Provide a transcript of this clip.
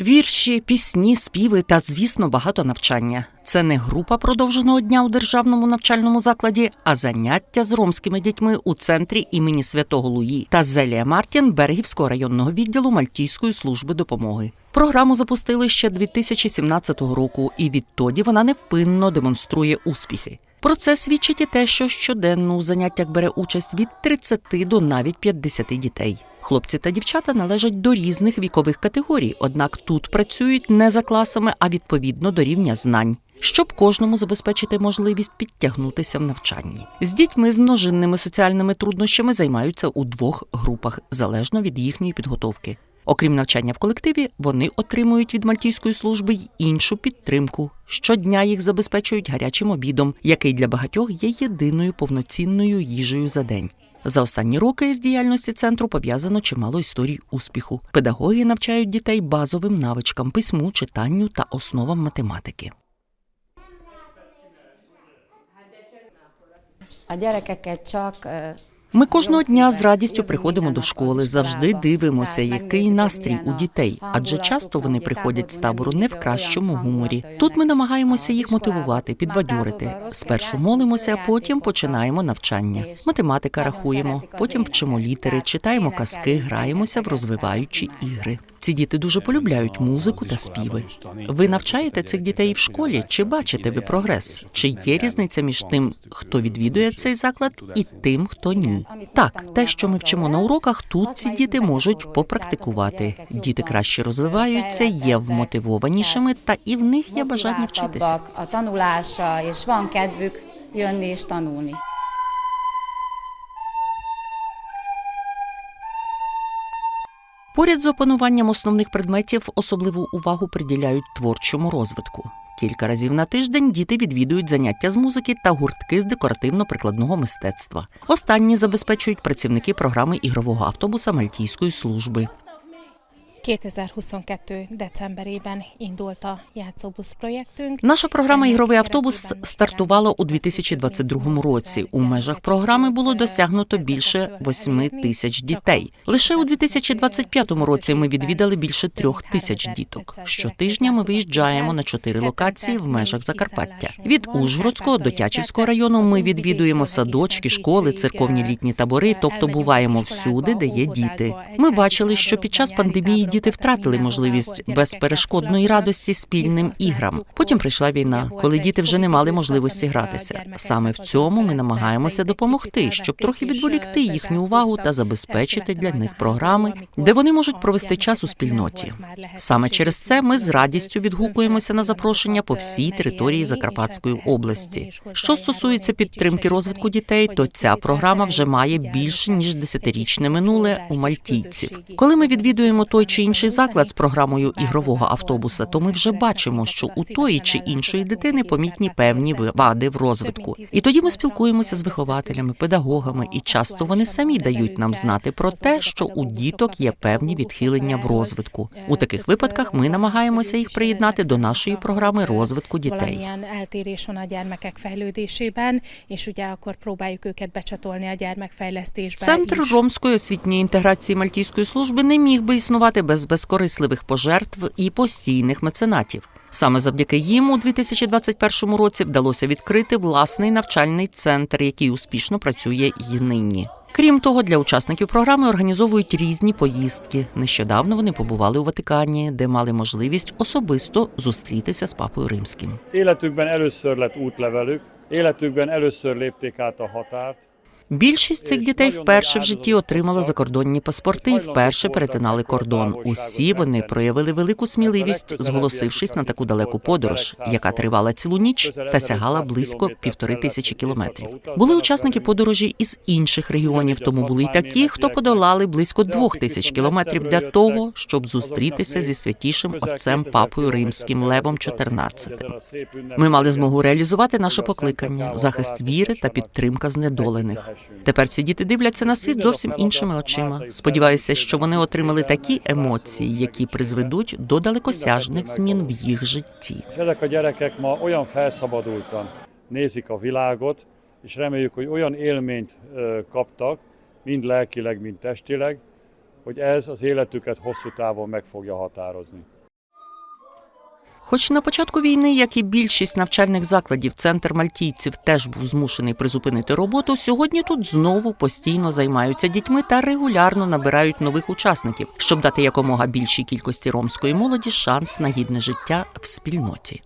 Вірші, пісні, співи та, звісно, багато навчання. Це не група продовженого дня у державному навчальному закладі, а заняття з ромськими дітьми у центрі імені Святого Луї та Зелія Мартін Берегівського районного відділу Мальтійської служби допомоги. Програму запустили ще 2017 року, і відтоді вона невпинно демонструє успіхи. Про це свідчить і те, що щоденно у заняттях бере участь від 30 до навіть 50 дітей. Хлопці та дівчата належать до різних вікових категорій, однак тут працюють не за класами, а відповідно до рівня знань. Щоб кожному забезпечити можливість підтягнутися в навчанні. З дітьми з множинними соціальними труднощами займаються у двох групах, залежно від їхньої підготовки. Окрім навчання в колективі, вони отримують від мальтійської служби й іншу підтримку. Щодня їх забезпечують гарячим обідом, який для багатьох є єдиною повноцінною їжею за день. За останні роки з діяльності центру пов'язано чимало історій успіху. Педагоги навчають дітей базовим навичкам письму, читанню та основам математики. A gyerekeket csak Ми кожного дня з радістю приходимо до школи, завжди дивимося, який настрій у дітей, адже часто вони приходять з табору не в кращому гуморі. Тут ми намагаємося їх мотивувати, підбадьорити. Спершу молимося, потім починаємо навчання. Математика рахуємо, потім вчимо літери, читаємо казки, граємося в розвиваючі ігри. Ці діти дуже полюбляють музику та співи. Ви навчаєте цих дітей в школі? Чи бачите ви прогрес? Чи є різниця між тим, хто відвідує цей заклад, і тим, хто ні? Так, те, що ми вчимо на уроках, тут ці діти можуть попрактикувати. Діти краще розвиваються, є вмотивованішими, та і в них є бажання вчитися. Поряд з опануванням основних предметів особливу увагу приділяють творчому розвитку. Кілька разів на тиждень діти відвідують заняття з музики та гуртки з декоративно-прикладного мистецтва. Останні забезпечують працівники програми ігрового автобуса Мальтійської служби. 2022. decemberében indult a játszóbusz projektünk. Наша програма Ігровий автобус стартувала у 2022 році. У межах програми було досягнуто більше 8 тисяч дітей. Лише у 2025 році ми відвідали більше трьох тисяч діток. Щотижня ми виїжджаємо на чотири локації в межах Закарпаття. Від Ужгородського до Тячівського району ми відвідуємо садочки, школи, церковні літні табори, тобто буваємо всюди, де є діти. Ми бачили, що під час пандемії діти втратили можливість безперешкодної радості спільним іграм. Потім прийшла війна, коли діти вже не мали можливості гратися. Саме в цьому ми намагаємося допомогти, щоб трохи відволікти їхню увагу та забезпечити для них програми, де вони можуть провести час у спільноті. Саме через це ми з радістю відгукуємося на запрошення по всій території Закарпатської області. Що стосується підтримки розвитку дітей, то ця програма вже має більше ніж десятирічне минуле у мальтійців. Коли ми відвідуємо той чи інший заклад з програмою ігрового автобуса, то ми вже бачимо, що у тої чи іншої дитини помітні певні вади в розвитку. І тоді ми спілкуємося з вихователями, педагогами, і часто вони самі дають нам знати про те, що у діток є певні відхилення в розвитку. У таких випадках ми намагаємося їх приєднати до нашої програми розвитку дітей. Центр ромської освітньої інтеграції Мальтійської служби не міг би існувати без безкорисливих пожертв і постійних меценатів. Саме завдяки їм у 2021 році вдалося відкрити власний навчальний центр, який успішно працює і нині. Крім того, для учасників програми організовують різні поїздки. Нещодавно вони побували у Ватикані, де мали можливість особисто зустрітися з папою римським. Életükben először lett útlevelük, életükben először lépték át a határt, Більшість цих дітей вперше в житті отримали закордонні паспорти і вперше перетинали кордон. Усі вони проявили велику сміливість, зголосившись на таку далеку подорож, яка тривала цілу ніч та сягала близько півтори тисячі кілометрів. Були учасники подорожі із інших регіонів, тому були й такі, хто подолали близько двох тисяч кілометрів для того, щоб зустрітися зі святішим отцем папою римським Левом XIV. Ми мали змогу реалізувати наше покликання, захист віри та підтримка знедолених. Тепер ці діти дивляться на світ зовсім іншими очима. Сподіваюся, що вони отримали такі емоції, які призведуть до далекосяжних змін в їх житті. Nézik a világot, és reméljük, hogy olyan élményt kaptak, mind lelkileg, mind testileg, hogy ez az életüket hosszú távon meg fogja határozni. Хоч на початку війни, як і більшість навчальних закладів, центр мальтійців теж був змушений призупинити роботу. Сьогодні тут знову постійно займаються дітьми та регулярно набирають нових учасників, щоб дати якомога більшій кількості ромської молоді шанс на гідне життя в спільноті.